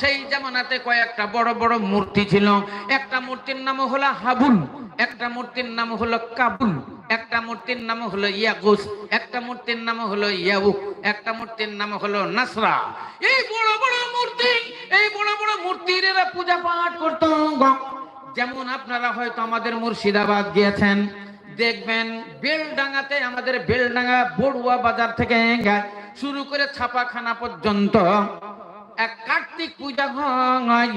সেই জামানাতে কয়েকটা বড় বড় মূর্তি ছিল। একটা মূর্তির নাম হলো হাবুল, একটা মূর্তির নাম হলো কাবুল, একটা মূর্তির নাম হলো ইয়াগুস একটা মূর্তির নাম হলো ইয়াউক, একটা মূর্তির নাম হলো নাসরা। এই বড় বড় মূর্তি, এই বড় বড় মূর্তির এরা পূজা পাঠ করত। যেমন আপনারা হয়তো আমাদের মুর্শিদাবাদ গিয়েছেন, দেখবেন বেলডাঙ্গাতে আমাদের বেলডাঙ্গা বড়ুয়া বাজার থেকে শুরু করে ছাপাখানা পর্যন্ত এক কার্তিক পূজা হয়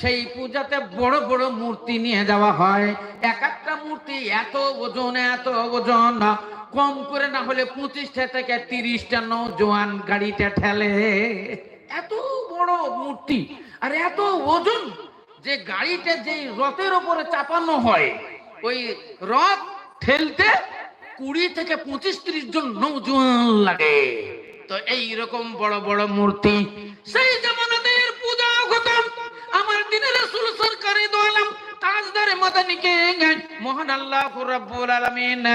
সেই পূজাতে বড় বড় মূর্তি নিয়ে যাওয়া হয়। এক একটা মূর্তি এত ওজন এত ওজন, কম করে না হলে পঁচিশটা থেকে তিরিশটা নৌজোয়ান গাড়িতে ঠেলে। এত বড় মূর্তি আর এত ওজন যে গাড়িটা যে রথের ওপরে চাপানো হয়, ওই রথ ঠেলতে কুড়ি থেকে পঁচিশ ত্রিশ জন নৌজোয়ান লাগে। তো এই রকম বড় বড় মূর্তি। সেই জামানাদের পূজা হতো আমার দিনে রাসূল সরকারে দোয়ালাম, তাজদারে মাদানিকে মহান আল্লাহ রাব্বুল আলামিন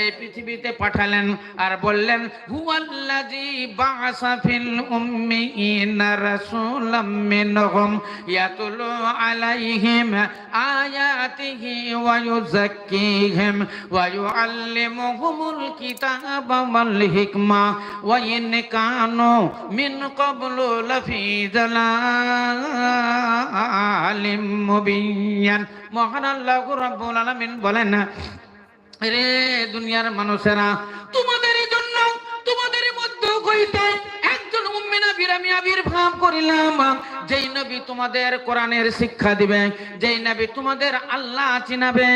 এই পৃথিবীতে পাঠালেন আর বললেন, হুয়াল্লাযী বাআসা ফিল উম্মিয়িনা রাসূলাম মিনহুম ইয়াতুলু আলাইহিম আয়াতিহি ওয়া ইউযাক্কিহিম ওয়া ইউআল্লিমুহুমুল কিতাবা ওয়াল হিকমা ওয়া ইন কানু মিন ক্বাবলু লাফি যালালিম মুবিয়ান। মহান আল্লাহ রাব্বুল আলামিন বলেন রে দুনিয়ার মানুষেরা তোমাদের আবির্ভাব করিলাম, যেই নবী তোমাদের কোরআনের শিক্ষা দিবে, যেই নবী তোমাদের আল্লাহ চিনাবে,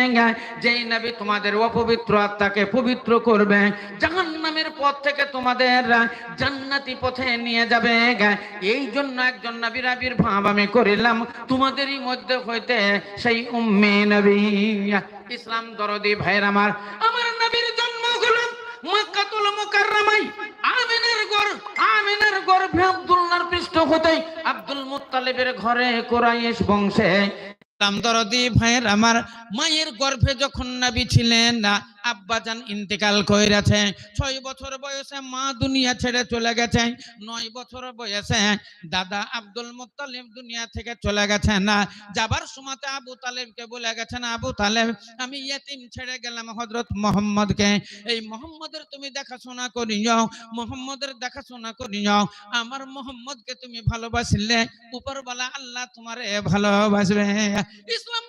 যেই নবী তোমাদের অপবিত্র আত্মাকে পবিত্র করবে, জাহান্নামের পথ থেকে তোমাদের জান্নাতি পথে নিয়ে যাবে। এই জন্য একজন নবীর আবির্ভাব আমি করিলাম, তোমাদেরই মধ্যে হইতে সেই উম্মে নবী। ইসলাম দরদি ভাইয়ের আমার আমার নবীর জন্ম হলো মক্কাতুল মুকাররমাই আমিনের ঘর আমিনের গর্ভে আব্দুল্লাহর হতে আব্দুল মুত্তালিবের ঘরে কোরাইশ বংশে। ইসলাম দরদি ভাইয়ের আমার মায়ের গর্ভে যখন নাবি ছিলেন না আব্বাজান ইন্তেকাল কইরাছে, ছয় বছর বয়সে মা দুনিয়া ছেড়ে চলে গেছে, নয় বছর বয়সে দাদা আব্দুল মুত্তালিব দুনিয়া থেকে চলে গেছে না, যাবার সময়তে আবু তালেবকে বলে গেছেন আবু তালেব, আমি ইয়েতিম ছেড়ে গেলাম হযরত মোহাম্মদকে। এই মোহাম্মদের তুমি দেখাশোনা করিও মোহাম্মদের দেখাশোনা করিও আমার মোহাম্মদকে তুমি ভালোবাসলে, উপরওয়ালা আল্লাহ তোমারে ভালোবাসবে। ইসলাম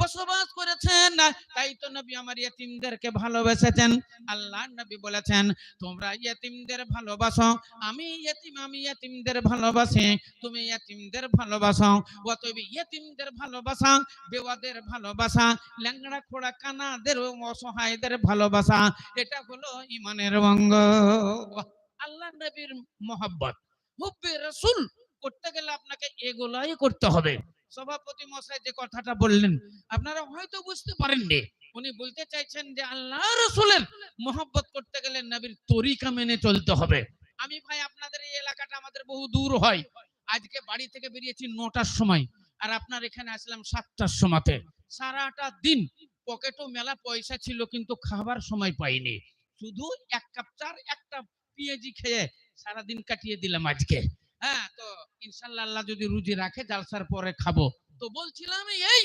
বসবাস করেছেন। তাই তো নবী আমার ইয়েতিমদেরকে ভালোবেসেছেন। আল্লাহ নবী বলেছেন, তোমরা ইয়েতিমদের ভালোবাসো, আমি ইয়েতিম, আমি ইয়েতিমদের ভালোবাসি, তুমি ইয়েতিমদের ভালোবাসো। অতএব ইয়েতিমদের ভালোবাসা, বেওয়াদের ভালোবাসা, ল্যাংড়া খোড়া কানাদের অসহায়দের ভালোবাসা, এটা হলো ইমানের অঙ্গ। আল্লাহ নবীর মোহাব্বত, হুব্বে রাসূল, করতে গেলে আপনাকে এগুলাই করতে হবে। সভাপতি মশাই যে কথাটা বললেন, আপনারা হয়তো বুঝতে পারেননি। উনি বলতে চাইছেন যে আল্লাহ রসুলের মোহাব্বত করতে গেলে নবীর তরিকা মেনে চলতে হবে। আমি ভাই, আপনাদের এই এলাকাটা আমাদের বহু দূর হয়। আজকে বাড়ি থেকে বেরিয়েছি নটার সময় আর আপনার এখানে আসলাম সাতটার সময়তে। সারাটা দিন পকেটও মেলা পয়সা ছিল, কিন্তু খাবার সময় পাইনি। শুধু এক কাপ চার, একটা পেঁয়াজি খেয়ে সারাদিন কাটিয়ে দিলাম আজকে। হ্যাঁ তো ইনশাল্লাহ আল্লাহ যদি রুজি রাখে, জালসার পরে খাব। তো বলছিলাম এই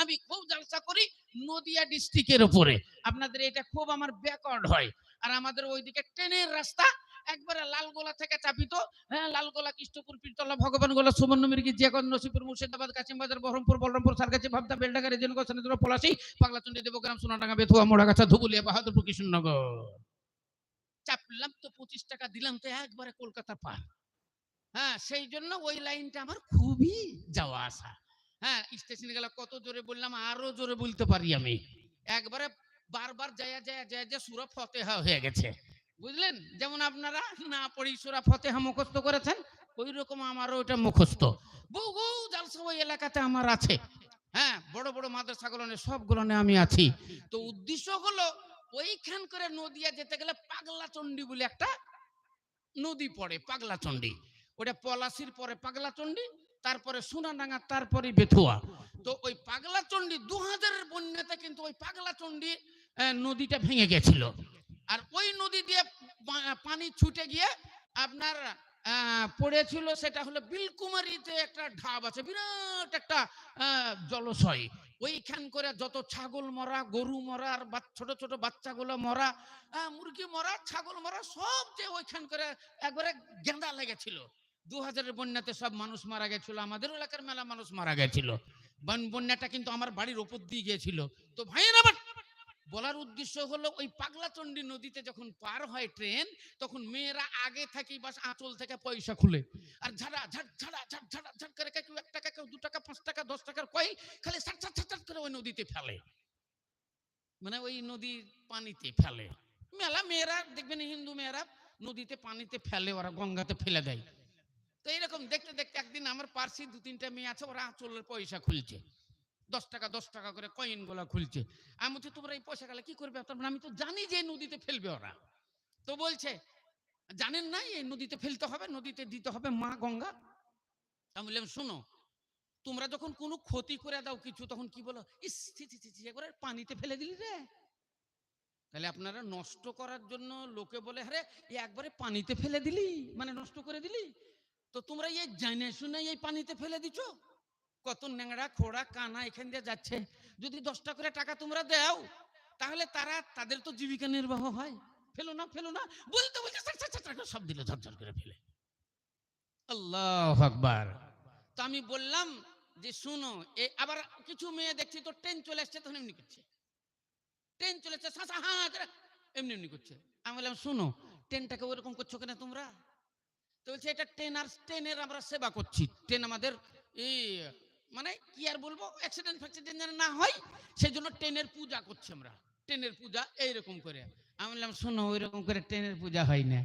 আমি খুব জালসা করি নদিয়া ডিস্ট্রিক্টের উপরে। আপনাদের এটা খুব আমার ব্যাকওয়ার্ড হয়। আর আমাদের ওইদিকে ট্রেনের রাস্তা একবারে লালগোলা থেকে চাপিত। হ্যাঁ লালগোলা, কৃষ্ণপুর, পীরতলা, ভগবানগোলা সুবর্ণমির্গি জিয়াগঞ্জ নসিপুর মুর্শিদাবাদ, কাশিমবাজার, বহরমপুর বলরামপুর সারগাছি, ভাবদা বেলডাঙ্গা রেজনগঞ্জ সনেন্দ্র পলাশী পাগলাচন্ডী দেবগ্রাম, সোনাডাঙ্গা, বেথুয়া, মোড়াগাছা, ধুবুলিয়া, বাহাদুরপুর, কৃষ্ণনগর। চাপলাম তো পঁচিশ টাকা দিলাম তো একবারে কলকাতা পার হ্যাঁ সেই জন্য ওই লাইনটা আমার খুবই যাওয়া আসা। হ্যাঁ স্টেশনে গেলে কত জোরে বললাম, আরও জোরে বলতে পারি আমি। একবারে বারবার যায়া যায়া যায়া যা সুরা ফতেহা হয়ে গেছে। বুঝলেন? যেমন আপনারা না পড়ি সুরা ফতেহা মুখস্থ করেছেন ওই রকম আমারও ওটা মুখস্থ। বহু জালসা ওই এলাকাতে আমার আছে। হ্যাঁ বড় বড় মাদ্রাসাগুলো সবগুলো আমি আছি। তো উদ্দেশ্য হলো ওইখান করে নদিয়া যেতে গেলে পাগলা চণ্ডী বলে একটা নদী পড়ে পাগলা চণ্ডী ওটা পলাশির পরে পাগলা চণ্ডী তারপরে সোনাডাঙ্গা, তারপরে বেথুয়া। তো ওই পাগলা চণ্ডী দু হাজারের বন্যাতে কিন্তু ওই পাগলা চণ্ডী নদীটা ভেঙে গেছিল। আর ওই নদী দিয়ে পানি ছুটে গিয়ে আপনার পড়েছিল সেটা হলো বিলকুমারিতে একটা ঢাব আছে, বিরাট একটা জলাশয়। ওইখান করে যত ছাগল মরা, গরু মরা, আর ছোট ছোট বাচ্চাগুলো মরা মুরগি মরা, ছাগল মরা, সব যে ওইখান করে একবারে গেঁদা লেগেছিল। দু হাজারের বন্যাতে সব মানুষ মারা গেছিল আমাদের এলাকার মেলা মানুষ মারা গেছিল। বন- বন্যাটা কিন্তু আমার বাড়ির ওপর দিয়ে গিয়েছিল। তো ভাইয়ের আবার বলার উদ্দেশ্য হলো, ওই পাগলাচণ্ডী নদীতে যখন পার হয় ট্রেন, তখন মেয়েরা আগে থাকি বাস আঁচল থেকে পয়সা খুলে। আর ঝাড়া, ঝাড় ঝাড়া ঝাড় ঝাড়া, ঝাড় করে কেউ এক টাকা, কেউ দু টাকা, পাঁচ টাকা, দশ টাকার কয় খালি সাট সাট সাট করে ওই নদীতে ফেলে। মানে ওই নদীর পানিতে ফেলে। মেলা মেয়েরা, দেখবেন হিন্দু মেয়েরা নদীতে পানিতে ফেলে, ওরা গঙ্গাতে ফেলে দেয়। তো এরকম দেখতে দেখতে একদিন আমার পার্সি দু তিনটা মেয়ে আছে, ওরা আঁচলের পয়সা খুলছে। দশ টাকা দশ টাকা করে কয়েনগুলা খুলছে। আমি বলছি, তোমরা এই পয়সা গেলে কি করবে? তারপর আমি তো জানি যে নদীতে ফেলবে ওরা। তো বলছে, জানেন না, এই নদীতে ফেলতে হবে, নদীতে দিতে হবে মা গঙ্গা? আমি বললাম, শোনো, তোমরা যখন কোনো ক্ষতি করে দাও কিছু, তখন কি বলো একবারে পানিতে ফেলে দিলি রে? তাহলে আপনারা নষ্ট করার জন্য লোকে বলে, আরে একবারে পানিতে ফেলে দিলি মানে নষ্ট করে দিলি? তো তোমরা এই জানে শুনে এই পানিতে ফেলে দিছো? কত ন্যাংড়া, খোড়া, কানা এখান দিয়ে যাচ্ছে। যদি দশটা করে টাকা তোমরা দাও, তাহলে তারা, তাদের তো জীবিকা নির্বাহ হয়। ফেলো না ফেলো না। বলতে বলতে সব দিলে ঝরঝর করে ফেলে। আল্লাহ আকবার। তো আমি বললাম যে শুনো, এ আবার কিছু মেয়ে দেখছি তো ট্রেন চলে আসছে, তখন এমনি করছে। ট্রেন চলে আসছে সাসা হা, করে এমনি এমনি করছে। আমি বললাম, শুনো, ট্রেনটাকে ওরকম করছ কেন তোমরা? তো বলছে, এটা ট্রেন আর ট্রেনের আমরা সেবা করছি। ট্রেন আমাদের এই মানে কি আর বলব অ্যাক্সিডেন্ট ফ্যাক্সিডেন্ট যেন না হয় সেই জন্য ট্রেনের পূজা করছি আমরা। ট্রেনের পূজা এইরকম করে। আমি বললাম, শোনো, ওইরকম করে ট্রেনের পূজা হয় না।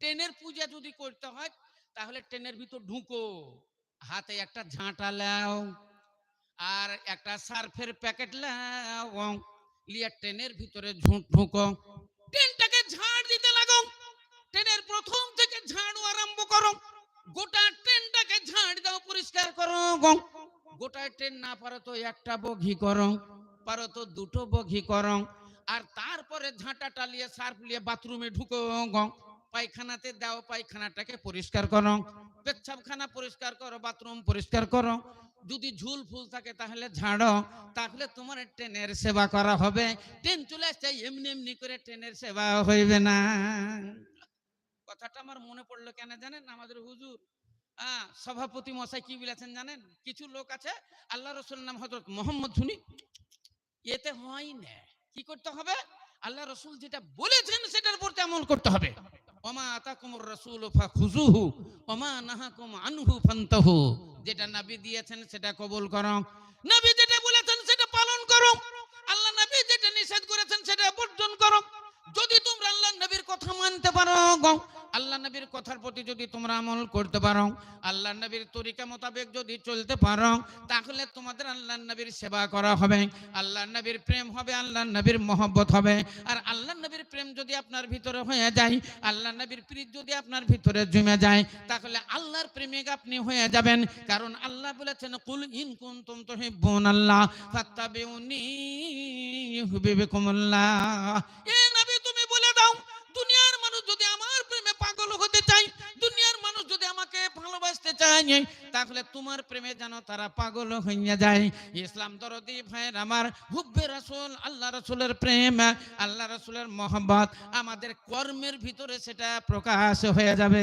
ট্রেনের পূজা যদি করতে হয়, তাহলে ট্রেনের ভিতর ঢুকো। হাতে একটা ঝাঁটা লাও, আর একটা সার্ফের প্যাকেট লাও, লিয়া ট্রেনের ভিতরে ঝুঁক ঢুকো। ট্রেনটাকে ঝাড় দিতে লাগো। ট্রেনের প্রথম থেকে ঝাড়ু আরম্ভ করো। গোটা ট্রেনটাকে ঝাড় দাও, পরিষ্কার করো গোটা ট্রেন না পারো তো একটা বগি করো, পারো তো দুটো বগি করো। আর তারপরে ঝাঁটা টালিয়ে, সার্ফ লিয়ে বাথরুমে ঢুকো পায়খানাতে দাও, পায়খানাটাকে পরিষ্কার করো। পেচ্ছাবখানা পরিষ্কার করো, বাথরুম পরিষ্কার করো। যদি ঝুল ফুল থাকে তাহলে ঝাড়ো। তাহলে তোমার ট্রেনের সেবা করা হবে। ট্রেন চলে আসছে, এমনি এমনি করে ট্রেনের সেবা হইবে না। কথাটা আমার মনে পড়ল কেন জানেন? আমাদের হুজুর আহ, সভাপতি মশাই কি বলেছেন জানেন? কিছু লোক আছে আল্লাহ রসুল নাম হজরত মোহাম্মদ শুনি এতে হয় না। কি করতে হবে? আল্লাহ রসুল যেটা বলেছেন সেটার উপর আমল করতে হবে। ওমা ওমা নাহাকুম আনহু যেটা দিয়েছেন সেটা কবুল করো। নবী যেটা বলেছেন সেটা পালন করো। আল্লাহ নবী যেটা নিষেধ করেছেন সেটা বর্জন করো। যদি তোমরা আল্লাহ নবীর কথা মানতে পারো আল্লাহ নবীর কথার প্রতি যদি তোমরা আমল করতে পারো, আল্লাহ নবীর তরিকা মোতাবেক যদি চলতে পারো, তাহলে তোমাদের আল্লাহ নবীর সেবা করা হবে, আল্লাহ নবীর প্রেম হবে, আল্লাহ নবীর মহব্বত হবে। আর আল্লাহ নবীর প্রেম যদি আপনার ভিতরে হয়ে যায়, আল্লাহ নবীর প্রীত যদি আপনার ভিতরে জমে যায়, তাহলে আল্লাহর প্রেমিক আপনি হয়ে যাবেন। কারণ আল্লাহ বলেছেন, কুল ইন কুন কুনতুম তুহিব্বুন আল্লাহ ফাত্তাবিউনি ইউহিব্বুকুমুল্লাহ চায় তাহলে তোমার প্রেমে যেন তারা পাগল হইয়া যায়। ইসলাম দরদি ভাইয়ের আমার, হুব্বে রাসূল, আল্লাহ রাসূলের প্রেম, আল্লাহ রাসূলের মহব্বত, আমাদের কর্মের ভিতরে সেটা প্রকাশ হয়ে যাবে।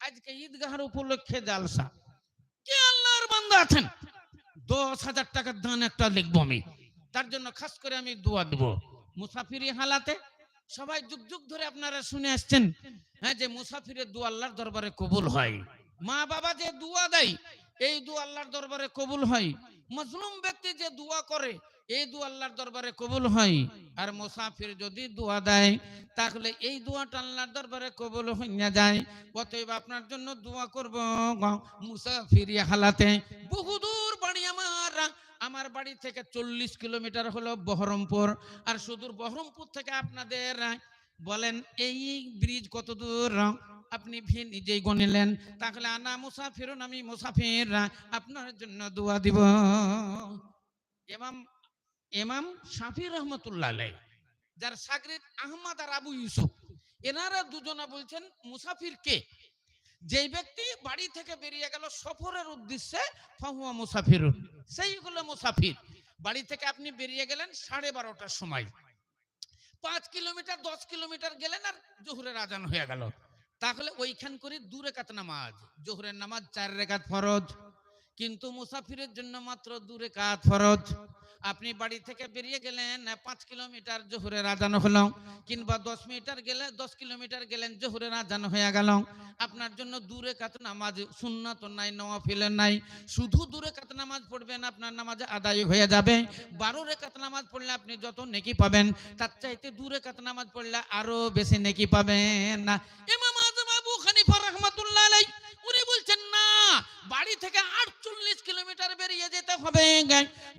আজকে ঈদগাহের উপলক্ষে জালসা। কে আল্লাহর বান্দা আছেন? দশ হাজার টাকার দান একটা লিখব আমি। তার জন্য খাস করে আমি দোয়া দেবো। মুসাফিরি হালাতে সবাই যুগ যুগ ধরে আপনারা শুনে আসছেন হ্যাঁ যে মুসাফিরের দু আল্লাহর দরবারে কবুল হয়। মা বাবা যে দোয়া দেয়, এই দু আল্লাহর দরবারে কবুল হয়। মজলুম ব্যক্তি যে দোয়া করে, এই দু আল্লাহর দরবারে কবুল হয়। আর মুসাফির যদি দোয়া দেয়, তাহলে এই দোয়াটা আল্লাহর দরবারে কবুল হইয়া যায়। অতএব আপনার জন্য দোয়া করব, মুসাফির হালাতে বহুদূর বাড়ি আমার আমার বাড়ি থেকে চল্লিশ কিলোমিটার হলো বহরমপুর। আর সুদূর বহরমপুর থেকে আপনাদের বলেন, এই ব্রিজ কত দূর আপনি ভি নিজেই গণিলেন। তাহলে আনা মুসাফির, আমি মুসাফির আপনার জন্য দোয়া দিব। এমাম এমাম শাফি রহমতুল্লাহ যার সাগরিদ আহমদ আর আবু ইউসুফ, এনারা দুজনা বলছেন, মুসাফির কে? যেই ব্যক্তি বাড়ি থেকে বেরিয়ে গেল সফরের উদ্দেশ্যে, ফাহুয়া মুসাফির সেইগুলো মুসাফির। বাড়ি থেকে আপনি বেরিয়ে গেলেন সাড়ে বারোটার সময়। পাঁচ কিলোমিটার, দশ কিলোমিটার গেলেন আর জোহরের আজান হয়ে গেল। তাহলে ওইখান করে দু রেখাত নামাজ, জোহরের নামাজ চার রেখাত ফরজ। কিন্তু মুসাফিরের জন্য মাত্র দু রেখাত ফরজ। আপনি বাড়ি থেকে বেরিয়ে গেলেন, পাঁচ কিলোমিটার জোহরের আজান হলো কিংবা দশ মিটার গেলে, দশ কিলোমিটার গেলেন, জোহরের আজান হয়ে গেল। আপনার জন্য দূরে কাত নামাজ সুন্নাত নাই নওয়াফিলের নাই। শুধু দূরে কাত নামাজ পড়বেন, আপনার নামাজ আদায় হয়ে যাবে। বারো রেখাত নামাজ পড়লে আপনি যত নেকি পাবেন, তার চাইতে দূরে কাত নামাজ পড়লে আরও বেশি নেকি পাবেন না। বাড়ি থেকে আটচল্লিশ কিলোমিটার বেরিয়ে যেতে হবে।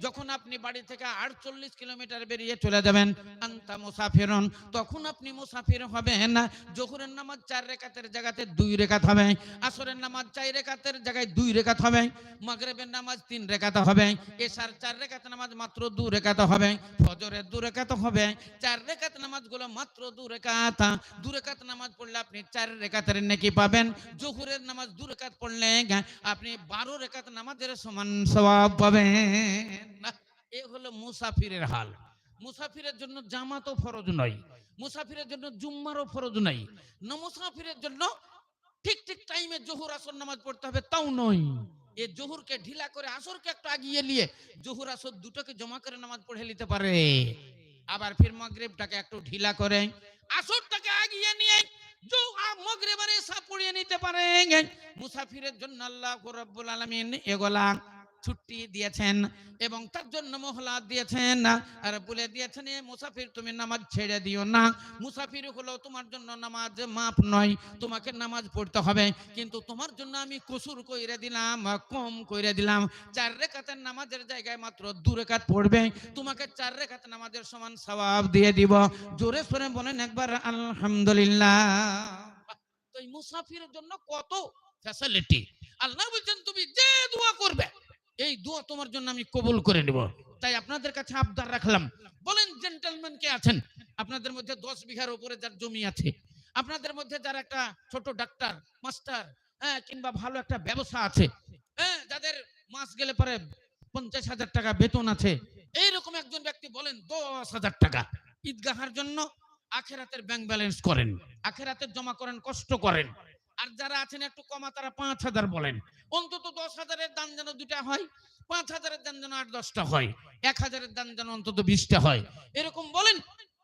যখন আপনি বাড়ি থেকে আটচল্লিশ কিলোমিটার বেরিয়ে চলে যাবেন, আন্তা মুসাফিরন, তখন আপনি মুসাফির হবেন। জোহরের নামাজ চার রেখাতের জায়গাতে দুই রেখাত হবে। আসরের নামাজ চার রেখাতের জায়গায় দুই রেখাত হবে। মাগরিবের নামাজ তিন রেখাত হবে। এশার চার রেখাত নামাজ মাত্র দু রেখাত হবে। ফজরের দু রেখাত হবে। চার রেখাত নামাজগুলো মাত্র দু রেখাত। দু রেখাত নামাজ পড়লে আপনি চার রেখাতের নেকি পাবেন। জোহরের নামাজ দু রেখাত পড়লে আপনি বারো রেখাত নামাজের সমান সওয়াব পাবেন। এ হলো মুসাফিরের হাল। মুসাফিরের জন্য জামাতও ফরজ নয়। মুসাফিরের জন্য জুম্মারও ফরজ নাই না, মুসাফিরের জন্য ঠিক ঠিক টাইমে জোহর আসর নামাজ পড়তে হবে, তাও নয়। এ জোহরকে ঢিলা করে আসরকে একটু আগিয়ে নিয়ে জোহর আসর দুটোকে জমা করে নামাজ পড়ে নিতে পারে। আবার ফির মাগরিবটাকে একটু ঢিলা করে আসরটাকে আগিয়ে নিয়ে নিতে পারেন। মুসাফিরের জন্য আল্লাহ রব্বুল আলমিন এগুলা ছুটি দিয়েছেন এবং তার জন্য মহলা দিয়েছেন। আর বলে দিয়েছেন মুসাফির, তুমি নামাজ ছেড়ে দিও না। মুসাফির হলো তোমার জন্য নামাজ মাপ নয়, তোমাকে নামাজ পড়তে হবে। কিন্তু তোমার জন্য আমি কসুর কইরে দিলাম, কম কইরে দিলাম। চার রেখাতের নামাজের জায়গায় মাত্র দু রেখাত পড়বে। তোমাকে চার রেখাত নামাজের সমান সওয়াব দিয়ে দিব। জোরে সরে বলেন একবার, আলহামদুলিল্লাহ। তো মুসাফিরের জন্য কত ফ্যাসিলিটি আল্লাহ বলছেন, তুমি যে দোয়া করবে এই দোয়া তোমার জন্য আমি কবুল করে নেব। তাই আপনাদের কাছে আবদার রাখলাম। বলেন জেন্টেলম্যান কে আছেন? আপনাদের মধ্যে দশ বিঘার উপরে যার জমি আছে, আপনাদের মধ্যে যার একটা ছোট ডাক্তার মাস্টার হ্যাঁ কিংবা ভালো একটা ব্যবসা আছে হ্যাঁ যাদের মাস গেলে পরে পঞ্চাশ হাজার টাকা বেতন আছে, এইরকম একজন ব্যক্তি বলেন, দশ হাজার টাকা। ঈদগাহার জন্য আখেরাতের ব্যাংক ব্যালেন্স করেন, আখেরাতের জমা করেন, কষ্ট করেন। আর যারা আছেন একটু কমা, তারা পাঁচ হাজার বলেন। অন্তত দশ হাজারের দান যেন দুটা হয়, পাঁচ হাজারের দান যেন আট, দশটা হয়, এক হাজারের দান যেন অন্তত বিশটা হয়। এরকম বলেন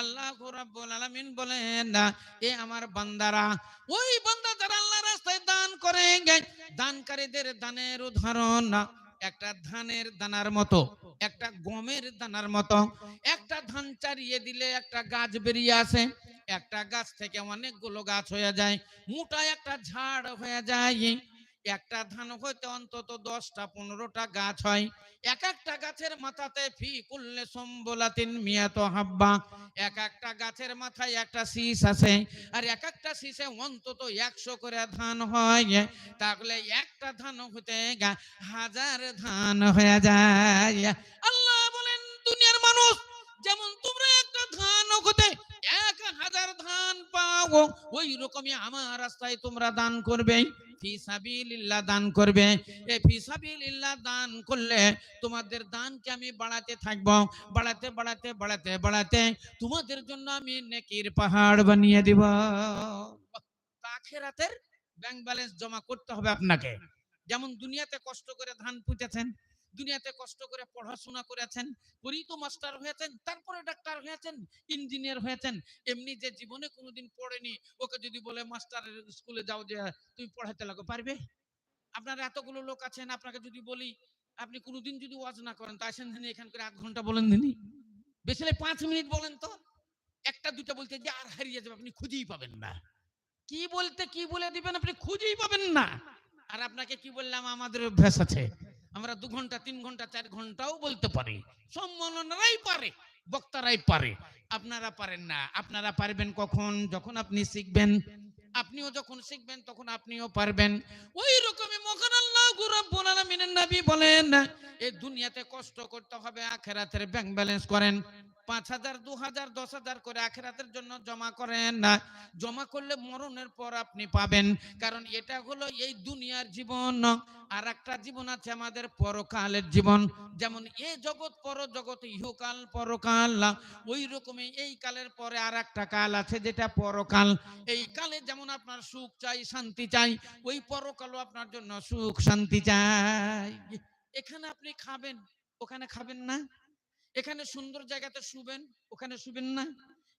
আল্লাহ রাব্বুল আলামিন বলেন, এ আমার বান্দারা, ওই বান্দা আল্লাহ রাস্তায় দান করে দানকারীদের দানের উদাহরণ, একটা ধানের দানার মতো, একটা গমের দানার মতো, একটা ধান চারিয়ে দিলে একটা গাছ বেরিয়ে আসে, একটা গাছ থেকে অনেকগুলো গাছ হয়ে যায়, মোটা একটা ঝাড় হয়ে যায় একটা ধান হইতে অন্তত দশটা, পনেরোটা গাছ হয়। এক একটা গাছের মাথাতে ফি কুল্লে সম্বলাতিন মিয়াত হাব্বা। এক একটা গাছের মাথায় একটা শীষ আছে, আর এক একটা শীষে অন্তত একশো করে ধান হয়। তাহলে একটা ধান হইতে গা- হাজার ধান হয়ে যায়। আল্লাহ বলেন, দুনিয়ার মানুষ, যেমন তোমরা একটা ধান হতে হাজার ধান পাও ওই রকমই আমার রাস্তায় তোমরা দান করবে। ফিসাবিলিল্লাহ দান করবে। এই ফিসাবিলিল্লাহ দান করলে তোমাদের দানকে আমি বাড়াতে থাকব। বাড়াতে বাড়াতে বাড়াতে বাড়াতে তোমাদের জন্য আমি নেকির পাহাড় বানিয়ে দিব। আখেরাতের ব্যাংক ব্যালেন্স জমা করতে হবে আপনাকে। যেমন দুনিয়াতে কষ্ট করে ধান পুঁতেছেন দুনিয়াতে কষ্ট করে পড়াশোনা করেছেন করেই তো মাস্টার হয়েছেন, তারপরে ডাক্তার হয়েছেন, ইঞ্জিনিয়ার হয়েছেন, এমনি যে জীবনে কোনোদিন পড়েনি, ওকে যদি বলে মাস্টারের স্কুলে যাও যে, তুমি পড়াতে লাগো, পারবে? আপনার এতগুলো লোক আছেন, আপনাকে যদি বলি, আপনি কোনোদিন যদি ওয়াজ না করেন তা আসেন এখান করে এক ঘণ্টা বলেন দিনই বেশি পাঁচ মিনিট বলেন তো। একটা দুটা বলতে যে, আর হারিয়ে যাবে, আপনি খুঁজেই পাবেন না। কি বলতে, কি বলে দিবেন, আপনি খুঁজেই পাবেন না। আর আপনাকে কি বললাম আমাদের অভ্যাস আছে। আমরা দু ঘণ্টা, তিন ঘণ্টা, চার ঘন্টাও বলতে পারি। সম্মাননারাই পারে, বক্তারাই পারে। আপনারা পারেন না। আপনারা পারবেন কখন? যখন আপনি শিখবেন। আপনিও যখন শিখবেন, তখন আপনিও পারবেন। ওই রকমই মহান আল্লাহ রব্বুল আলামিনের নবী বলেন এই দুনিয়াতে কষ্ট করতে হবে, আখেরাতের ব্যাংক ব্যালেন্স করেন। পাঁচ হাজার, দু হাজার, দশ হাজার করে আখেরাতের জন্য জমা করেন না। জমা করলে মরণের পর আপনি পাবেন, কারণ এটা হলো এই দুনিয়ার জীবন। আর একটা জীবন আছে আমাদের পরকালের জীবন, যেমন এ জগৎ পর জগৎ ইহকাল পরকাল। ওই রকমই এই কালের পরে আর একটা কাল আছে যেটা পরকাল। এই কালে যেমন আপনার সুখ চাই, শান্তি চাই, ওই পরকালও আপনার জন্য সুখ, শান্তি চাই। এখানে আপনি খাবেন, ওখানে খাবেন না? এখানে সুন্দর জায়গাতে শুবেন, ওখানে শুবেন না।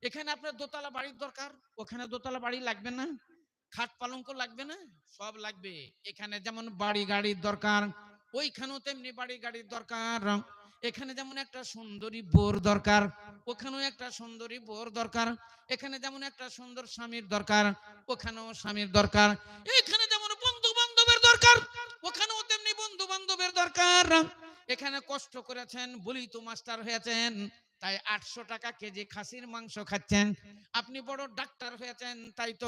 এখানে আপনার দোতলা বাড়ির দরকার, ওখানে দোতলা বাড়ি লাগবে না। খাট পালঙ্ক লাগবে না, সব লাগবে। এখানে যেমন বাড়ি গাড়ির দরকার, ওইখানেও তেমনি বাড়ি গাড়ির দরকার। এখানে যেমন একটা সুন্দরী বোর দরকার, ওখানেও একটা সুন্দরী বোর দরকার। এখানে যেমন একটা সুন্দর স্বামীর দরকার, ওখানেও স্বামীর দরকার। এখানে যেমন বন্ধু বান্ধবের দরকার, ওখানেও তেমনি বন্ধু বান্ধবের দরকার। এখানে কষ্ট করেছেন, বলি তো মাস্টার হয়েছেন, তাই আটশো টাকা কেজি খাসির মাংস খাচ্ছেন। আপনি বড় ডাক্তার হয়েছেন, তাই তো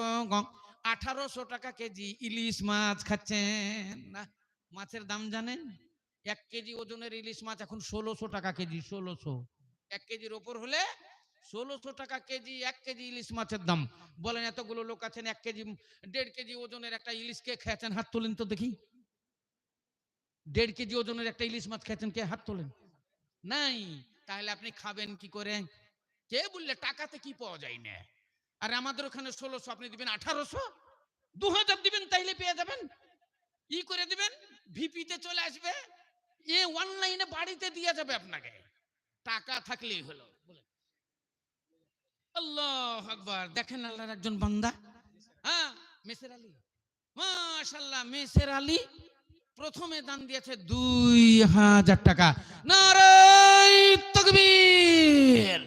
আঠারোশো টাকা কেজি ইলিশ মাছ খাচ্ছেন। মাছের দাম জানেন? এক কেজি ওজনের ইলিশ মাছ এখন ষোলোশো টাকা কেজি, ষোলোশো। এক কেজির ওপর হলে ষোলোশো টাকা কেজি, এক কেজি ইলিশ মাছের দাম। বলেন, এতগুলো লোক আছেন, এক কেজি, দেড় কেজি ওজনের একটা ইলিশ কে খেয়েছেন? হাত তোলেন তো দেখি। দেড় কেজি ওজনের একটা ইলিশ মাছ খেয়েছেন কে হাত তোলেন? নাই। তাহলে আপনি খাবেন কি করে? কে বললে টাকাতে কি পাওয়া যায় না? আর আমাদের ওখানে ষোলোশো আপনি দিবেন, আঠারোশো? দু হাজার দিবেন, তাইলে পেয়ে যাবেন। ই করে দিবেন, ভিপিতে চলে আসবে। এ অনলাইনে বাড়িতে দিয়ে যাবে আপনাকে। টাকা থাকলেই হলো। আল্লাহ আকবার। দেখেন আল্লাহর একজন বান্দা। হ্যাঁ মেসের আলী। মাশাল্লাহ মেসের আলী প্রথমে দান দিয়েছে দুই হাজার টাকা। নারাই তকবীর।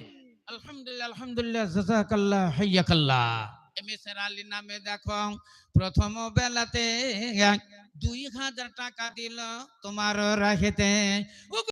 আলহামদুলিল্লাহ আলহামদুলিল্লাহ, জাজাকাল্লাহ, হাইয়াকাল্লাহ। এমএসের আলী নামে দেখো, প্রথম বেলাতে দুই হাজার টাকা দিল তোমার রাখেতে